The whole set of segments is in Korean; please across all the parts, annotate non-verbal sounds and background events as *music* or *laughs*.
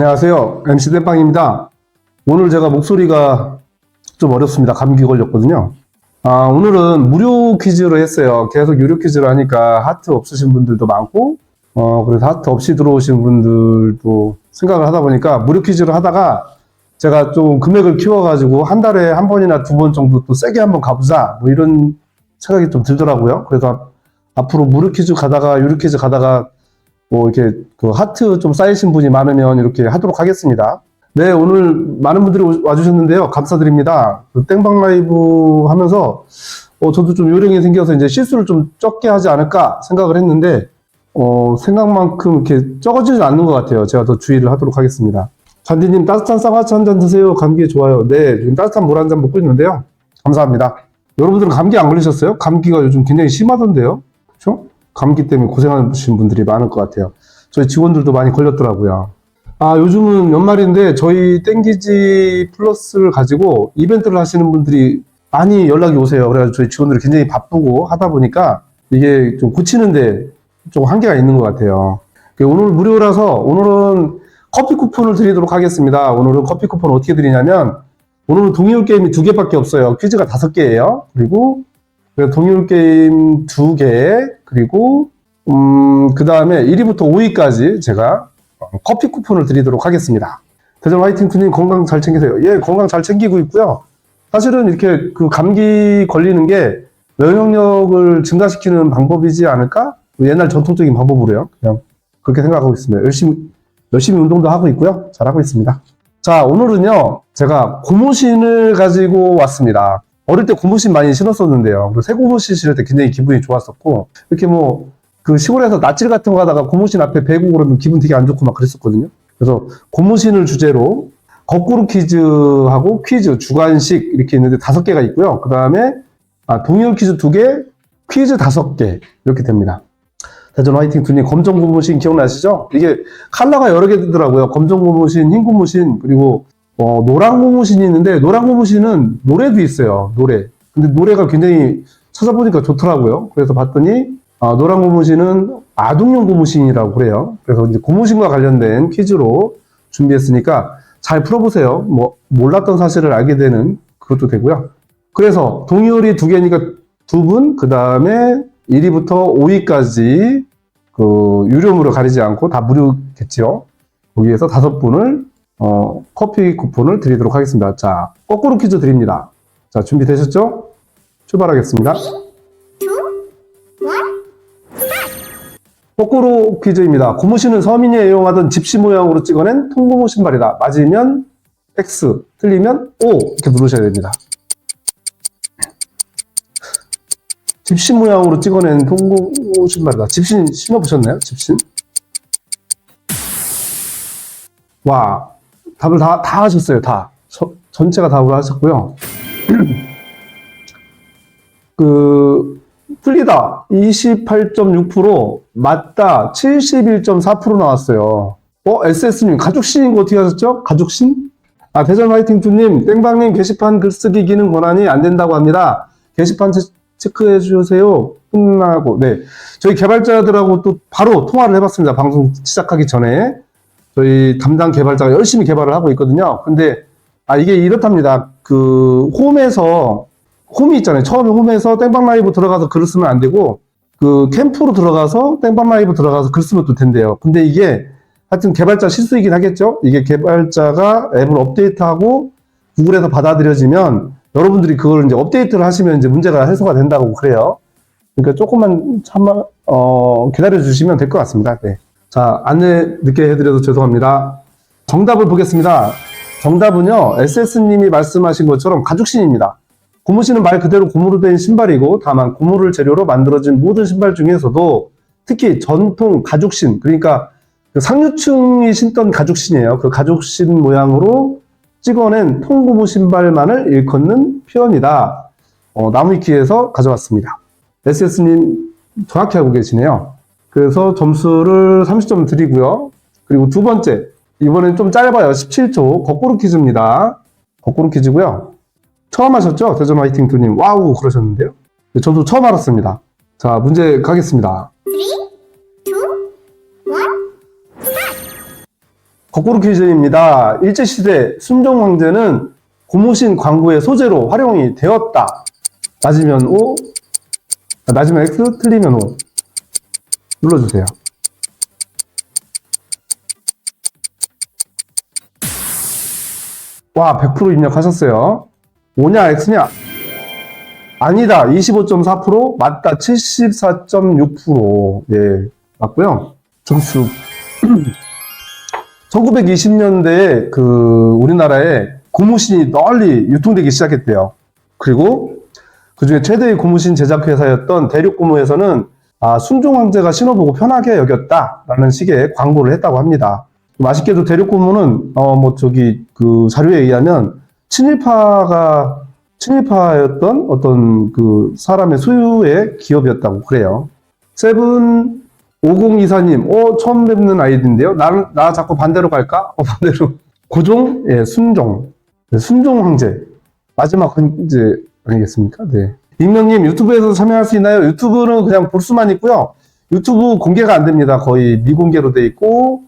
안녕하세요. MC 땜빵입니다. 오늘 제가 목소리가 좀 어렵습니다. 감기 걸렸거든요. 아, 오늘은 무료 퀴즈로 했어요. 계속 유료 퀴즈로 하니까 하트 없으신 분들도 많고, 어, 그래서 하트 없이 들어오신 분들도 생각을 하다 보니까 무료 퀴즈를 하다가 제가 좀 금액을 키워가지고 한 달에 한 번이나 두 번 정도 또 세게 한번 가보자. 뭐 이런 생각이 좀 들더라고요. 그래서 앞으로 무료 퀴즈 가다가 유료 퀴즈 가다가 뭐 이렇게 그 하트 좀 쌓이신 분이 많으면 이렇게 하도록 하겠습니다. 네, 오늘 많은 분들이 오- 와주셨는데요. 감사드립니다. 그 땡방 라이브 하면서 어, 저도 좀 요령이 생겨서 이제 실수를 좀 적게 하지 않을까 생각을 했는데 어, 생각만큼 이렇게 적어지지 않는 것 같아요. 제가 더 주의를 하도록 하겠습니다. 잔디님 따뜻한 쌍화차 한 잔 드세요. 감기에 좋아요. 네, 지금 따뜻한 물 한 잔 먹고 있는데요. 감사합니다. 여러분들은 감기 안 걸리셨어요? 감기가 요즘 굉장히 심하던데요. 그렇죠? 감기 때문에 고생하신 분들이 많을 것 같아요. 저희 직원들도 많이 걸렸더라고요. 아, 요즘은 연말인데 저희 땡기지 플러스를 가지고 이벤트를 하시는 분들이 많이 연락이 오세요. 그래가지고 저희 직원들이 굉장히 바쁘고 하다 보니까 이게 좀 고치는데 좀 한계가 있는 것 같아요. 그 오늘 무료라서 오늘은 커피 쿠폰을 드리도록 하겠습니다. 오늘은 커피 쿠폰 어떻게 드리냐면 오늘은 동의어 게임이 두 개밖에 없어요. 퀴즈가 다섯 개예요. 그리고 그 동의어 게임 두 개, 그리고 음, 그 다음에 1위부터 5위까지 제가 커피 쿠폰을 드리도록 하겠습니다. 대전 화이팅 투님 건강 잘 챙기세요. 예, 건강 잘 챙기고 있고요. 사실은 이렇게 그 감기 걸리는 게 면역력을 증가시키는 방법이지 않을까? 옛날 전통적인 방법으로요. 그냥 그렇게 생각하고 있습니다. 열심히, 열심히 운동도 하고 있고요. 잘하고 있습니다. 자, 오늘은요, 제가 고무신을 가지고 왔습니다. 어릴 때 고무신 많이 신었었는데요. 그리고 새 고무신 신을 때 굉장히 기분이 좋았었고, 이렇게 뭐, 그 시골에서 낯질 같은 거 하다가 고무신 앞에 베고 그러면 기분 되게 안 좋고 막 그랬었거든요. 그래서 고무신을 주제로 거꾸로 퀴즈하고 퀴즈, 주관식 이렇게 있는데 다섯 개가 있고요. 그 다음에 아, 동일 퀴즈 두 개, 퀴즈 다섯 개 이렇게 됩니다. 대전 화이팅 투님 검정 고무신 기억나시죠? 이게 컬러가 여러 개 되더라고요. 검정 고무신, 흰 고무신, 그리고 어, 노란 고무신이 있는데 노란 고무신은 노래도 있어요. 노래. 근데 노래가 굉장히 찾아보니까 좋더라고요. 그래서 봤더니 아, 노란 고무신은 아동용 고무신이라고 그래요. 그래서 이제 고무신과 관련된 퀴즈로 준비했으니까 잘 풀어보세요. 뭐 몰랐던 사실을 알게 되는 그것도 되고요. 그래서 동의어리 두 개니까 두 분, 그 다음에 1위부터 5위까지 그 유료무료 가리지 않고 다 무료겠지요. 거기에서 다섯 분을 어, 커피 쿠폰을 드리도록 하겠습니다. 자, 거꾸로 퀴즈 드립니다. 자, 준비되셨죠? 출발하겠습니다. 거꾸로 퀴즈입니다. 고무신은 서민이 애용하던 집시 모양으로 찍어낸 통고무 신발이다. 맞으면 X, 틀리면 O 이렇게 누르셔야 됩니다. 집신 모양으로 찍어낸 통고무 신발이다. 집신 신어보셨나요? 집신? 와, 답을 다, 다 하셨어요. 다. 저- 전체가 답을 하셨고요. *clears throat* 그, 틀리다 28.6% 맞다 71.4% 나왔어요. 어 SS님 가족신인 거 어떻게 하셨죠? 가족신? 아 대전 화이팅투님 땡방님 게시판 글쓰기 기능 권한이 안 된다고 합니다. 게시판 체, 체크해 주세요. 끝나고 네 저희 개발자들하고 또 바로 통화를 해봤습니다. 방송 시작하기 전에 저희 담당 개발자가 열심히 개발을 하고 있거든요. 근데 아 이게 이렇답니다. 그 홈에서 홈이 있잖아요. 처음에 홈에서 땡방 라이브 들어가서 글을 쓰면 안 되고 그 캠프로 들어가서 땡방 라이브 들어가서 글 쓰면 또 된대요. 근데 이게 하여튼 개발자 실수이긴 하겠죠. 이게 개발자가 앱을 업데이트하고 구글에서 받아들여지면 여러분들이 그걸 이제 업데이트를 하시면 이제 문제가 해소가 된다고 그래요. 그러니까 조금만 참아 어, 기다려 주시면 될 것 같습니다. 네. 자 안내 늦게 해드려서 죄송합니다. 정답을 보겠습니다. 정답은요 SS님이 말씀하신 것처럼 가죽신입니다. 고무신은 말 그대로 고무로 된 신발이고 다만 고무를 재료로 만들어진 모든 신발 중에서도 특히 전통 가죽신 그러니까 그 상류층이 신던 가죽신이에요. 그 가죽신 모양으로 찍어낸 통고무 신발만을 일컫는 표현이다. 어, 나무위키에서 가져왔습니다. SS님 정확히 알고 계시네요. 그래서 점수를 30점 드리고요. 그리고 두 번째 이번엔 좀 짧아요. 17초 거꾸로 퀴즈입니다. 거꾸로 퀴즈고요. 처음 하셨죠? 대전 화이팅 투님. 와우, 그러셨는데요? 네, 저도 처음 알았습니다. 자, 문제 가겠습니다. 거꾸로 퀴즈입니다. 일제시대 순종 황제는 고무신 광고의 소재로 활용이 되었다. 맞으면 O, 아, 맞으면 X, 틀리면 O. 눌러주세요. 와, 100% 입력하셨어요. O냐, X냐? 아니다. 25.4%, 맞다. 74.6%. 예, 맞고요. 점수. *clears throat* 1920년대에 그 우리나라에 고무신이 널리 유통되기 시작했대요. 그리고 그 중에 최대의 고무신 제작 회사였던 대륙고무에서는 아, 순종 황제가 신어보고 편하게 여겼다라는 식의 광고를 했다고 합니다. 맛있게도 대륙고무는 어뭐 저기 그 자료에 의하면 친일파가 친일파였던 어떤 그 사람의 소유의 기업이었다고 그래요. 세븐 5024님, 어, 처음 뵙는 아이디인데요. 나, 나 자꾸 반대로 갈까? 어, 반대로. *laughs* 고종, 예, 순종. 네, 순종 황제. 마지막 황제 아니겠습니까? 네. 익명님, 유튜브에서 참여할 수 있나요? 유튜브는 그냥 볼 수만 있고요. 유튜브 공개가 안 됩니다. 거의 미공개로 돼 있고,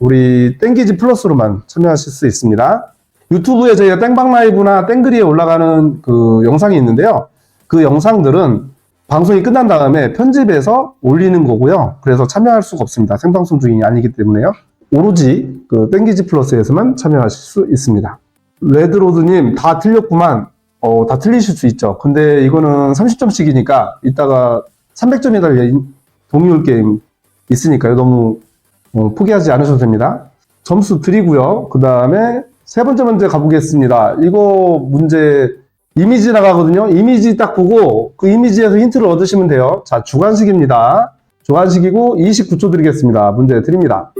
우리 땡기지 플러스로만 참여하실 수 있습니다. 유튜브에 저희가 땡방 라이브나 땡그리에 올라가는 그 영상이 있는데요. 그 영상들은 방송이 끝난 다음에 편집해서 올리는 거고요. 그래서 참여할 수가 없습니다. 생방송 중이 아니기 때문에요. 오로지 그 땡기지 플러스에서만 참여하실 수 있습니다. 레드로드님 다 틀렸구만. 어, 다 틀리실 수 있죠. 근데 이거는 30점씩이니까 이따가 300점이 달린 동의울 게임 있으니까요. 너무 어, 포기하지 않으셔도 됩니다. 점수 드리고요. 그 다음에 세 번째 문제 가보겠습니다. 이거 문제 이미지 나가거든요. 이미지 딱 보고 그 이미지에서 힌트를 얻으시면 돼요. 자, 주관식입니다. 주관식이고 29초 드리겠습니다. 문제 드립니다.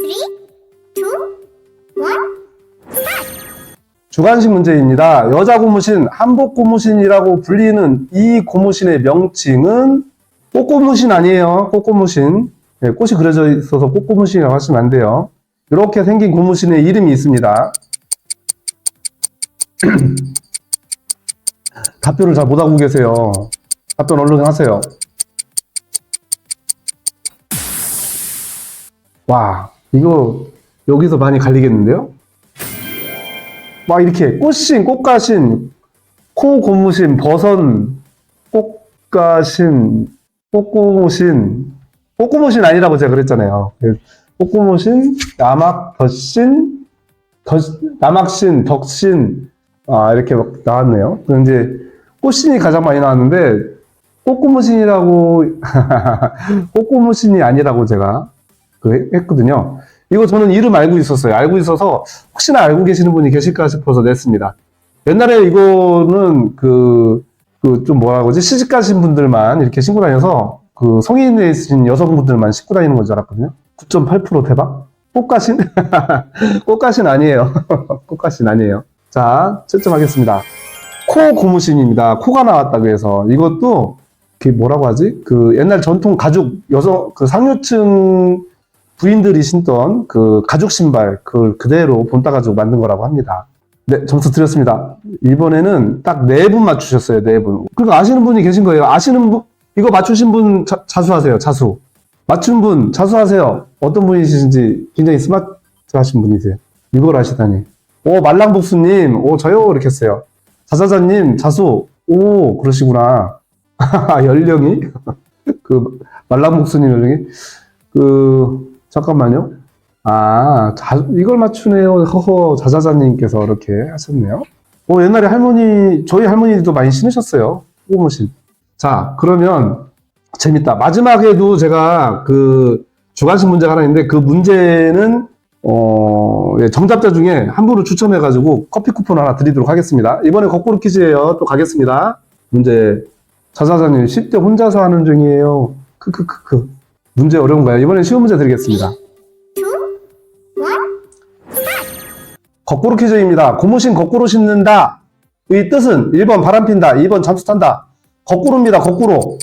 주관식 문제입니다. 여자 고무신, 한복 고무신이라고 불리는 이 고무신의 명칭은 꽃고무신 아니에요. 꽃고무신. 네, 꽃이 그려져 있어서 꽃고무신이라고 하시면 안 돼요. 이렇게 생긴 고무신의 이름이 있습니다. *clears throat* 답변을 잘 못하고 계세요. 답변 얼른 하세요. 와, 이거 여기서 많이 갈리겠는데요? 막 이렇게 꽃신, 꽃가신, 코 고무신, 버선, 꽃가신, 꽃고무신, 꽃고무신 아니라고 제가 그랬잖아요. 꽃고무신, 남악, 덧신, 덧, 남악신, 덕신, 아, 이렇게 막 나왔네요. 이제 꽃신이 가장 많이 나왔는데, 꽃고무신이라고, *laughs* 꽃고무신이 아니라고 제가 그 했거든요. 이거 저는 이름 알고 있었어요. 알고 있어서 혹시나 알고 계시는 분이 계실까 싶어서 냈습니다. 옛날에 이거는 그, 그 좀 뭐라 그러지? 시집 가신 분들만 이렇게 신고 다녀서 그 성인에 있으신 여성분들만 신고 다니는 건 줄 알았거든요. 9.8% 대박? 꽃가신? *laughs* 꽃가신 아니에요. *laughs* 꽃가신 아니에요. 자, 채점하겠습니다. 코 고무신입니다. 코가 나왔다고 해서 이것도 그 뭐라고 하지? 그 옛날 전통 가죽 여성 그 상류층 부인들이 신던 그 가죽 신발 그걸 그대로 본따 가지고 만든 거라고 합니다. 네, 점수 드렸습니다. 이번에는 딱 네 분 맞추셨어요, 네 분. 그거 아시는 분이 계신 거예요. 아시는 분, 이거 맞추신 분 자, 자수하세요, 자수. 맞춘 분 자수하세요. 어떤 분이신지 굉장히 스마트 하신 분이세요. 이걸 아시다니. 오, 말랑복수님, 오, 저요, 이렇게 했어요. 자자자님, 자수, 오, 그러시구나. *laughs* 연령이? *laughs* 그, 말랑복수님 연령이? 그, 잠깐만요. 아, 자, 이걸 맞추네요. 허허, 자자자님께서 이렇게 하셨네요. 어, 옛날에 할머니, 저희 할머니도 많이 신으셨어요. 꼬무신. 자, 그러면, 재밌다. 마지막에도 제가 그 주관식 문제가 하나 있는데 그 문제는, 어, 예, 정답자 중에 한 분을 추첨해가지고 커피 쿠폰 하나 드리도록 하겠습니다. 이번에 거꾸로 퀴즈예요. 또 가겠습니다. 문제. 자자자님, 10대 혼자서 하는 중이에요. 크크크크. 문제 어려운가요? 이번엔 쉬운 문제 드리겠습니다. 거꾸로 퀴즈입니다. 고무신 거꾸로 신는다. 의 뜻은 1번 바람 핀다, 2번 잠수 탄다. 거꾸로입니다. 거꾸로.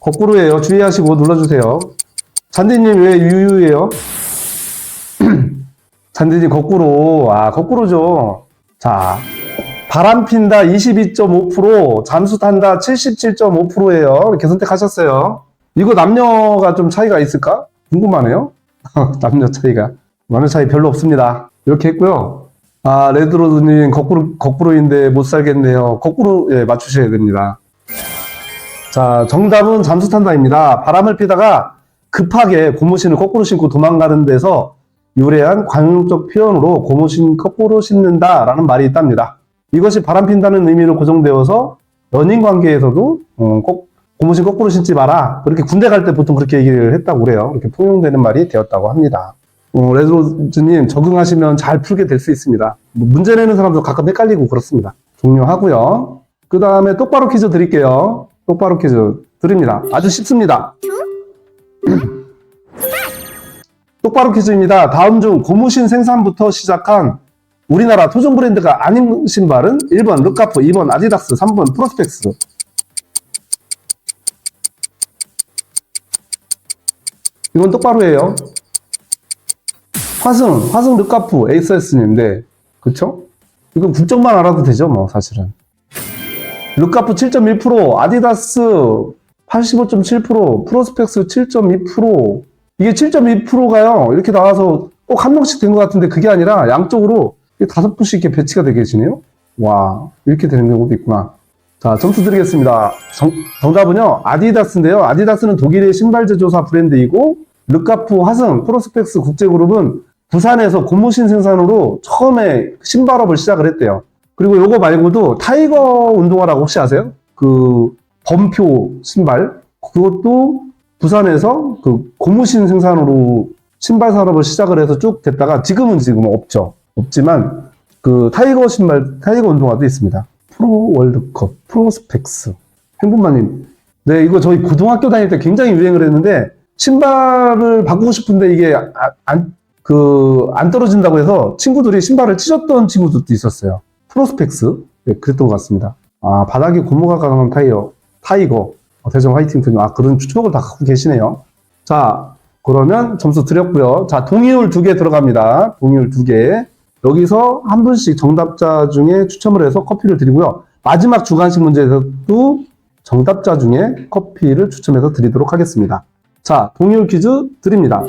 거꾸로예요. 주의하시고 눌러주세요. 잔디님 왜 유유예요? *clears throat* 잔디님 거꾸로. 아 거꾸로죠. 자 바람 핀다 22.5%, 잠수 탄다 77.5%예요. 이렇게 선택하셨어요. 이거 남녀가 좀 차이가 있을까? 궁금하네요. *laughs* 남녀 차이가. 남녀 차이 별로 없습니다. 이렇게 했고요. 아, 레드로드님, 거꾸로, 거꾸로인데 못 살겠네요. 거꾸로, 예, 맞추셔야 됩니다. 자, 정답은 잠수 탄다입니다. 바람을 피다가 급하게 고무신을 거꾸로 신고 도망가는 데서 유래한 관용적 표현으로 고무신 거꾸로 신는다라는 말이 있답니다. 이것이 바람 핀다는 의미로 고정되어서 연인 관계에서도 어, 꼭 고무신 거꾸로 신지 마라. 그렇게 군대 갈 때 보통 그렇게 얘기를 했다고 그래요. 이렇게 통용되는 말이 되었다고 합니다. 어, 레드로즈님 적응하시면 잘 풀게 될 수 있습니다. 뭐 문제 내는 사람도 가끔 헷갈리고 그렇습니다. 종료하고요. 그 다음에 똑바로 퀴즈 드릴게요. 똑바로 퀴즈 드립니다. 아주 쉽습니다. 똑바로 퀴즈입니다. 다음 중 고무신 생산부터 시작한 우리나라 토종 브랜드가 아닌 신발은 1번 르카프, 2번 아디다스, 3번 프로스펙스. 이건 똑바로 해요. 화승, 화승 르카프, 에이스스님인데, 그쵸? 이건 국적만 알아도 되죠, 뭐, 사실은. 르카프 7.1%, 아디다스 85.7%, 프로스펙스 7.2%, 이게 7.2%가요, 이렇게 나와서 꼭 한 명씩 된 것 같은데, 그게 아니라 양쪽으로 다섯 분씩 이렇게 배치가 되게 계시네요? 와, 이렇게 되는 경우도 있구나. 자, 점수 드리겠습니다. 정, 정답은요, 아디다스인데요. 아디다스는 독일의 신발 제조사 브랜드이고, 르카프, 화승, 프로스펙스 국제그룹은 부산에서 고무신 생산으로 처음에 신발업을 시작을 했대요. 그리고 요거 말고도 타이거 운동화라고 혹시 아세요? 그 범표 신발 그것도 부산에서 그 고무신 생산으로 신발 산업을 시작을 해서 쭉 됐다가 지금은 지금 없죠. 없지만 그 타이거 신발 타이거 운동화도 있습니다. 프로 월드컵 프로스펙스 행분마님 네 이거 저희 고등학교 다닐 때 굉장히 유행을 했는데 신발을 바꾸고 싶은데 이게 안 그 안 떨어진다고 해서 친구들이 신발을 찢었던 친구들도 있었어요. 프로스펙스 네, 그랬던 것 같습니다. 아 바닥에 고무가 강한 타이어 타이거 어, 대전 화이팅 팀. 아 그런 추억을 다 갖고 계시네요. 자 그러면 점수 드렸고요. 자 동의율 두 개 들어갑니다. 동의율 두 개. 여기서 한 분씩 정답자 중에 추첨을 해서 커피를 드리고요. 마지막 주관식 문제에서도 정답자 중에 커피를 추첨해서 드리도록 하겠습니다. 자, 동의율 퀴즈 드립니다.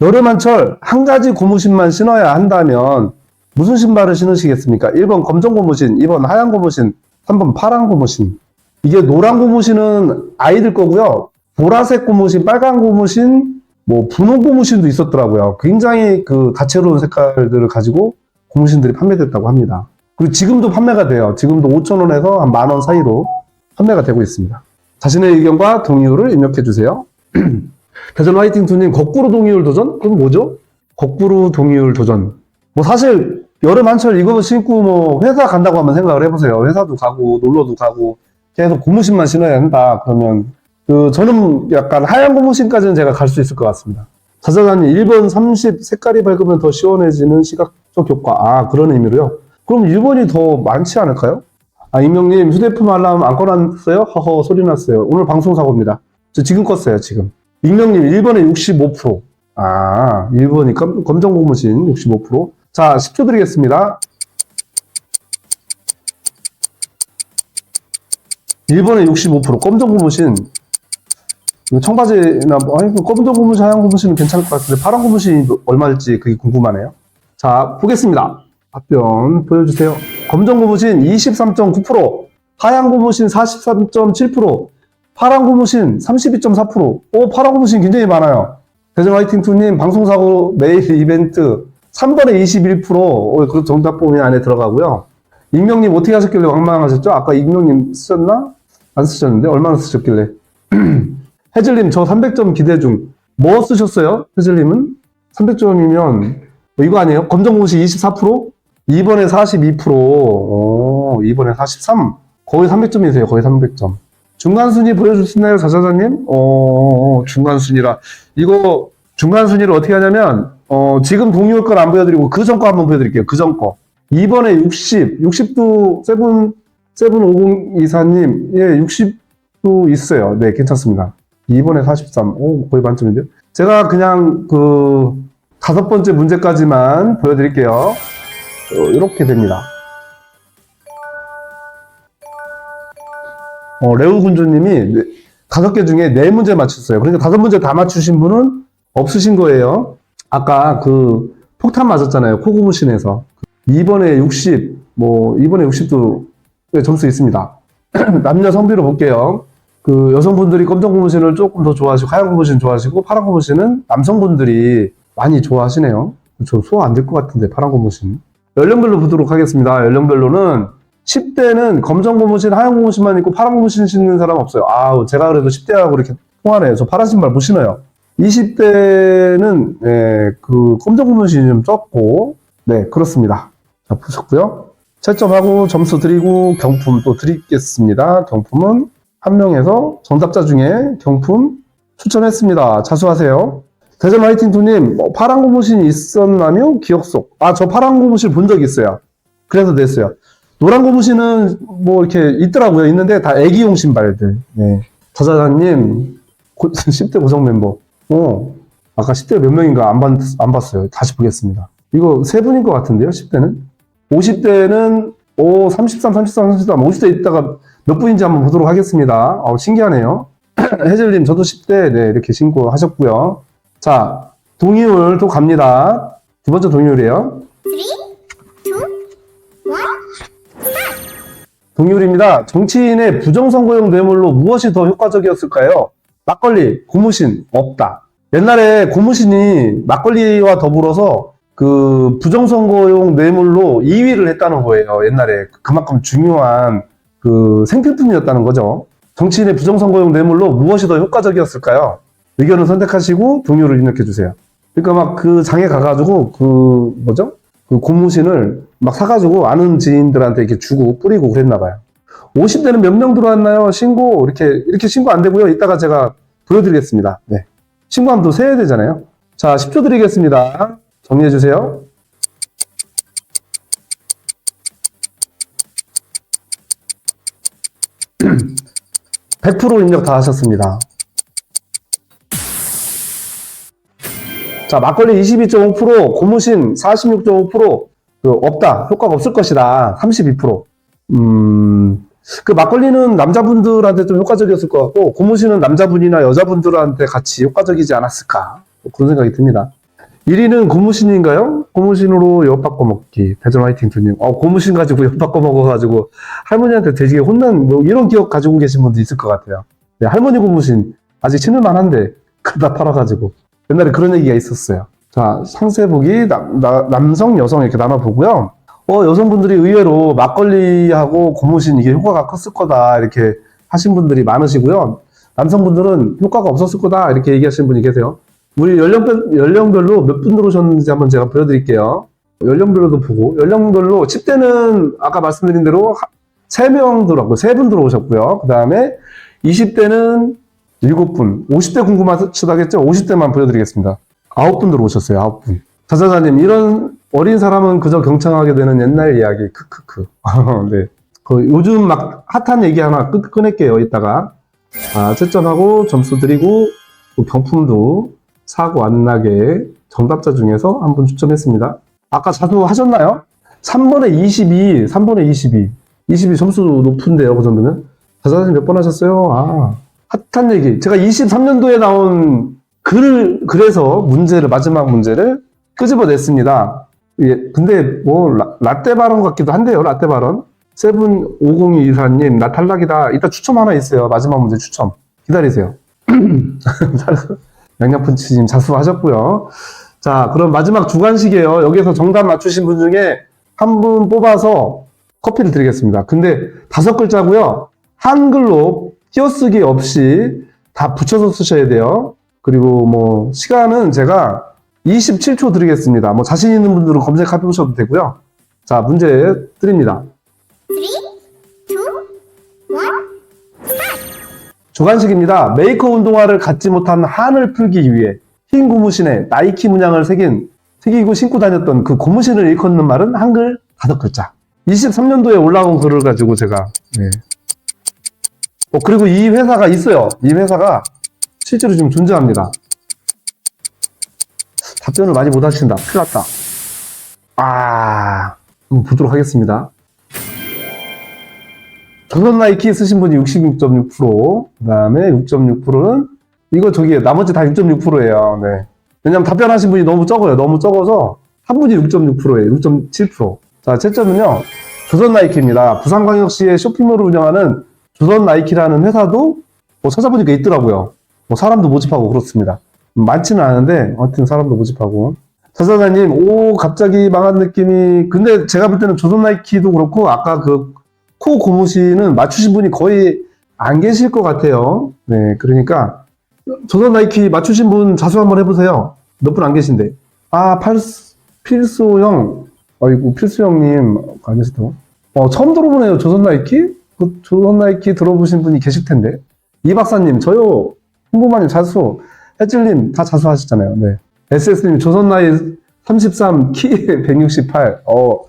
여름 한철 한 가지 고무신만 신어야 한다면 무슨 신발을 신으시겠습니까? 1번 검정 고무신, 2번 하얀 고무신, 3번 파란 고무신. 이게 노란 고무신은 아이들 거고요. 보라색 고무신, 빨간 고무신, 뭐 분홍 고무신도 있었더라고요. 굉장히 그 다채로운 색깔들을 가지고 고무신들이 판매됐다고 합니다. 그리고 지금도 판매가 돼요. 지금도 5,000원에서 한 만 원 사이로 판매가 되고 있습니다. 자신의 의견과 동의율을 입력해 주세요. *clears throat* 대전 화이팅 투님 거꾸로 동의율 도전? 그럼 뭐죠? 거꾸로 동의율 도전. 뭐 사실 여름 한철 이거 신고 뭐 회사 간다고 한번 생각을 해보세요. 회사도 가고 놀러도 가고 계속 고무신만 신어야 한다. 그러면 그 저는 약간 하얀 고무신까지는 제가 갈 수 있을 것 같습니다. 자자자님 1번 30 색깔이 밝으면 더 시원해지는 시각적 효과. 아 그런 의미로요. 그럼 1번이 더 많지 않을까요? 아 임명님 휴대폰 알람 안 꺼놨어요? 허허 소리 났어요. 오늘 방송 사고입니다. 저 지금 껐어요 지금. 익명님 1번에 65%. 아, 1번이 검, 검정 고무신 65%. 자, 10초 드리겠습니다. 1번에 65% 검정 고무신. 이거 청바지나 뭐, 아니, 그 검정 고무신, 하얀 고무신은 괜찮을 것 같은데 파란 고무신이 얼마일지 그게 궁금하네요. 자, 보겠습니다. 답변 보여주세요. 검정 고무신 23.9%, 하얀 고무신 43.7%, 파란 고무신 32.4%. 오, 파란 고무신 굉장히 많아요. 대전 화이팅2님, 방송사고 메일 이벤트 3번에 21%. 오, 그 정답 범위 안에 들어가고요. 익명님 어떻게 하셨길래 왕망하셨죠? 아까 익명님 쓰셨나? 안 쓰셨는데? 얼마나 쓰셨길래? *clears throat* 해즐님, 저 300점 기대 중. 뭐 쓰셨어요? 해즐님은? 300점이면, 이거 아니에요? 검정 고무신 24%? 2번에 42%. 오, 2번에 43. 거의 300점이세요. 거의 300점. 중간 순위 보여줄 수 있나요, 자자자님? 어, 중간 순위라. 이거 중간 순위를 어떻게 하냐면, 어, 지금 동의올 건안 보여드리고 그 전 거 한번 보여드릴게요. 그 전 거. 2번에 60, 60도 세븐, 세븐 50 이사님, 예, 60도 있어요. 네, 괜찮습니다. 2번에 43. 오, 거의 만점인데요. 제가 그냥 그 다섯 번째 문제까지만 보여드릴게요. 어, 이렇게 됩니다. 어, 레오 군주님이 네- 다섯 개 중에 네 문제 맞췄어요. 그러니까 다섯 문제 다 맞추신 분은 없으신 거예요. 아까 그 폭탄 맞았잖아요. 코고무신에서. 이번에 60, 뭐, 이번에 60도 점수 있습니다. *clears throat* 남녀 성비로 볼게요. 그 여성분들이 검정 고무신을 조금 더 좋아하시고, 하얀 고무신 좋아하시고, 파란 고무신은 남성분들이 많이 좋아하시네요. 저 소화 안 될 것 같은데, 파란 고무신. 연령별로 보도록 하겠습니다. 연령별로는 10대는 검정 고무신, 하얀 고무신만 입고 파란 고무신 신는 사람 없어요. 아우, 제가 그래도 10대하고 이렇게 통하네요. 저 파란 신발 못 신어요. 20대는, 예, 그, 검정 고무신이 좀 적고, 네, 그렇습니다. 자, 보셨고요. 채점하고 점수 드리고 경품 또 드리겠습니다. 경품은 한 명에서 정답자 중에 경품 추첨했습니다. 자수하세요. 대전 화이팅 투님, 뭐 파란 고무신이 있었나요? 기억 속. 아, 저 파란 고무신 본 적 있어요. 그래서 냈어요. 노란 고무신은 뭐 이렇게 있더라고요. 있는데 다 애기용 신발들. 네. 저자자님, 10대 *laughs* 고정 멤버. 어, 아까 10대 몇 명인가 안, 봤, 안 봤어요. 다시 보겠습니다. 이거 세 분인 것 같은데요, 10대는? 50대는, 오, 33, 33, 33, 50대 있다가 몇 분인지 한번 보도록 하겠습니다. 어, 신기하네요. *clears throat* 해젤님, 저도 10대, 네, 이렇게 신고하셨고요. 자, 동의율 또 갑니다. 두 번째 동의율이에요. 동의율입니다. 정치인의 부정선거용 뇌물로 무엇이 더 효과적이었을까요? 막걸리, 고무신, 없다. 옛날에 고무신이 막걸리와 더불어서 그 부정선거용 뇌물로 2위를 했다는 거예요. 옛날에 그만큼 중요한 그 생필품이었다는 거죠. 정치인의 부정선거용 뇌물로 무엇이 더 효과적이었을까요? 의견을 선택하시고 동의를 입력해 주세요. 그러니까 막 그 장에 가가지고 그 뭐죠? 그 고무신을 막 사가지고 아는 지인들한테 이렇게 주고 뿌리고 그랬나 봐요. 50대는 몇 명 들어왔나요? 신고 이렇게 이렇게 신고 안 되고요. 이따가 제가 보여드리겠습니다. 네. 또 세야 되잖아요. 자, 10초 드리겠습니다. 정리해 주세요. 100% 입력 다 하셨습니다. 자, 막걸리 22.5%, 고무신 46.5%, 그, 없다. 효과가 없을 것이다. 32%. 음, 그 막걸리는 남자분들한테 좀 효과적이었을 것 같고, 고무신은 남자분이나 여자분들한테 같이 효과적이지 않았을까. 뭐 그런 생각이 듭니다. 1위는 고무신인가요? 고무신으로 엿 바꿔 먹기. 대전 화이팅 투님. 어, 고무신 가지고 *laughs* 엿 바꿔 먹어가지고 할머니한테 되게 혼난, 뭐 이런 기억 가지고 계신 분도 있을 것 같아요. 네, 할머니 고무신 아직 신을만 한데, *laughs* 그다 팔아가지고. 옛날에 그런 얘기가 있었어요. 자, 상세 보기 남, 나- 남성, 여성 이렇게 나눠보고요. 어, 여성분들이 의외로 막걸리하고 고무신 이게 효과가 컸을 거다 이렇게 하신 분들이 많으시고요. 남성분들은 효과가 없었을 거다 이렇게 얘기하시는 분이 계세요. 우리 연령별, 연령별로 몇 분 들어오셨는지 한번 제가 보여드릴게요. 연령별로도 보고 연령별로 10대는 아까 말씀드린 대로 3명 들어왔고 3분 들어오셨고요. 그 다음에 20대는 7분, 50대 궁금하시다겠죠? 50대만 보여드리겠습니다. 9분 들어오셨어요. 9분. 자자자님 이런 어린 사람은 그저 경청하게 되는 옛날 이야기 크크크. *laughs* 네. 그 요즘 막 핫한 얘기 하나 끊, 끊을게요. 이따가 자, 채점하고 점수 드리고 또 경품도 사고 안 나게 정답자 중에서 한 분 추첨했습니다. 아까 자수 하셨나요? 3번에 22, 3번에 22. 22 점수 높은데요, 그 정도면? 자자님 몇 번 하셨어요? 아, 핫한 얘기. 제가 23년도에 나온 글을, 그래서 문제를, 마지막 문제를 끄집어냈습니다. 예, 근데 뭐, 라, 라떼 발언 같기도 한데요, 라떼 발언. 세븐 5024님, 나 탈락이다. 이따 추첨 하나 있어요. 마지막 문제 추첨. 기다리세요. *clears throat* 양양푼치님 자수하셨고요. 자, 그럼 마지막 주관식이에요. 여기서 정답 맞추신 분 중에 한 분 뽑아서 커피를 드리겠습니다. 근데 다섯 글자고요. 한글로 띄어쓰기 없이 다 붙여서 쓰셔야 돼요. 그리고 뭐 시간은 제가 27초 드리겠습니다. 뭐 자신 있는 분들은 검색해 보셔도 되고요. 자, 문제 드립니다. 주관식입니다. 메이커 운동화를 갖지 못한 한을 풀기 위해 흰 고무신에 나이키 문양을 새긴 새기고 신고 다녔던 그 고무신을 일컫는 말은 한글 다섯 글자. 23년도에 올라온 글을 가지고 제가 네. 어, 그리고 이 회사가 있어요. 이 회사가 실제로 지금 존재합니다. 답변을 많이 못 하신다. 큰일 났다. 아, 한번 보도록 하겠습니다. 조선 나이키 쓰신 분이 66.6%, 그 다음에 6.6%는, 이거 저기, 나머지 다 6.6%예요. 네. 왜냐면 답변하신 분이 너무 적어요. 너무 적어서, 한 분이 6.6%예요. 6.7%. 자, 채점은요, 조선 나이키입니다. 부산광역시의 쇼핑몰을 운영하는 조선 나이키라는 회사도 뭐 찾아보니까 있더라고요. 뭐 사람도 모집하고 그렇습니다. 많지는 않은데, 하여튼 사람도 모집하고. 사사장님, 오, 갑자기 망한 느낌이. 근데 제가 볼 때는 조선 나이키도 그렇고, 아까 그 코 고무신은 맞추신 분이 거의 안 계실 것 같아요. 네, 그러니까 조선 나이키 맞추신 분 자수 한번 해보세요. 몇 분 안 계신데. 아, 팔스, 필수 형. 아이고, 필수 형님, 안 계시다. 어, 처음 들어보네요. 조선 나이키? 그 조선 나이키 들어보신 분이 계실 텐데. 이 박사님, 저요. 홍보마님 자수. 해질님 다 자수하셨잖아요. 네. SS님, 조선 나이 33, 키 *laughs* 168. 어,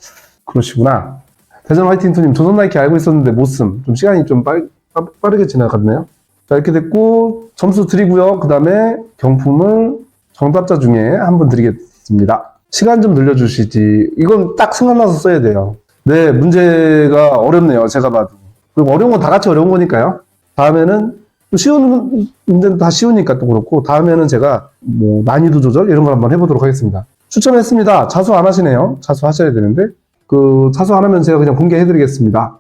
그러시구나. 대전 화이팅 투님, 조선 나이키 알고 있었는데 못 쓴. 좀 시간이 좀 빨, 빠- 빠르게 지나갔네요. 자, 이렇게 됐고, 점수 드리고요. 그 다음에 경품을 정답자 중에 한 분 드리겠습니다. 시간 좀 늘려주시지. 이건 딱 생각나서 써야 돼요. 네, 문제가 어렵네요. 제가 봐도. 그리고 어려운 건 다 같이 어려운 거니까요. 다음에는 또 쉬운 문제는 다 쉬우니까 또 그렇고, 다음에는 제가 뭐 난이도 조절 이런 걸 한번 해보도록 하겠습니다. 추천했습니다. 자수 안 하시네요. 자수 하셔야 되는데. 그안 하면 제가 그냥 공개해드리겠습니다.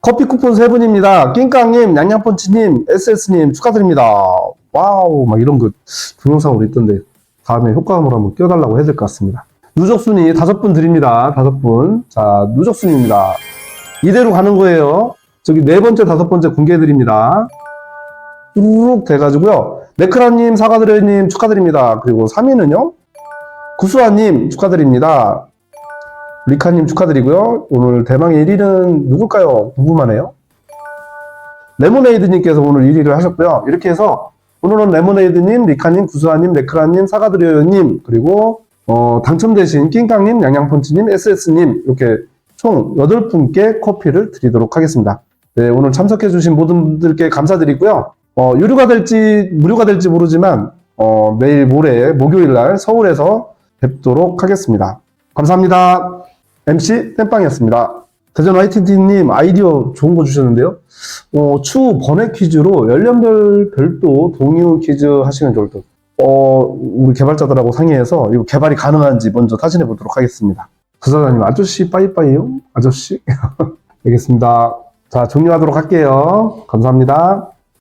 커피 쿠폰 세 분입니다. 낑깡님, 양양펀치님, SS님 축하드립니다. 와우, 막 이런 거 동영상으로 있던데 다음에 효과음으로 한번 껴달라고 해야 될 것 같습니다. 누적 순위 다섯 분 드립니다. 다섯 분. 자, 누적 순위입니다. 이대로 가는 거예요. 저기 네 번째, 다섯 번째 공개해 드립니다. 쭉 돼가지고요. 네크라님, 사과드려님 축하드립니다. 그리고 3위는요. 구수아님 축하드립니다. 리카님 축하드리고요. 오늘 대망의 1위는 누굴까요? 궁금하네요. 레모네이드님께서 오늘 1위를 하셨고요. 이렇게 해서 오늘은 레모네이드님, 리카님, 구수아님, 네크라님, 사과드려요님, 그리고 어, 당첨되신 낑깡님, 양양펀치님, SS님 이렇게 총 8분께 커피를 드리도록 하겠습니다. 네, 오늘 참석해주신 모든 분들께 감사드리고요. 어, 유료가 될지 무료가 될지 모르지만 어, 내일 모레 목요일 날 서울에서 뵙도록 하겠습니다. 감사합니다. MC 땜빵이었습니다. 대전 화이팅팀님 아이디어 좋은 거 주셨는데요. 어, 추후 번외 퀴즈로 연령별 별도 동요 퀴즈 하시면 좋을 듯. 어, 우리 개발자들하고 상의해서 이거 개발이 가능한지 먼저 타진해 보도록 하겠습니다. 부사장님 아저씨 빠이빠이요? 아저씨? *laughs* 알겠습니다. 자, 종료하도록 할게요. 감사합니다.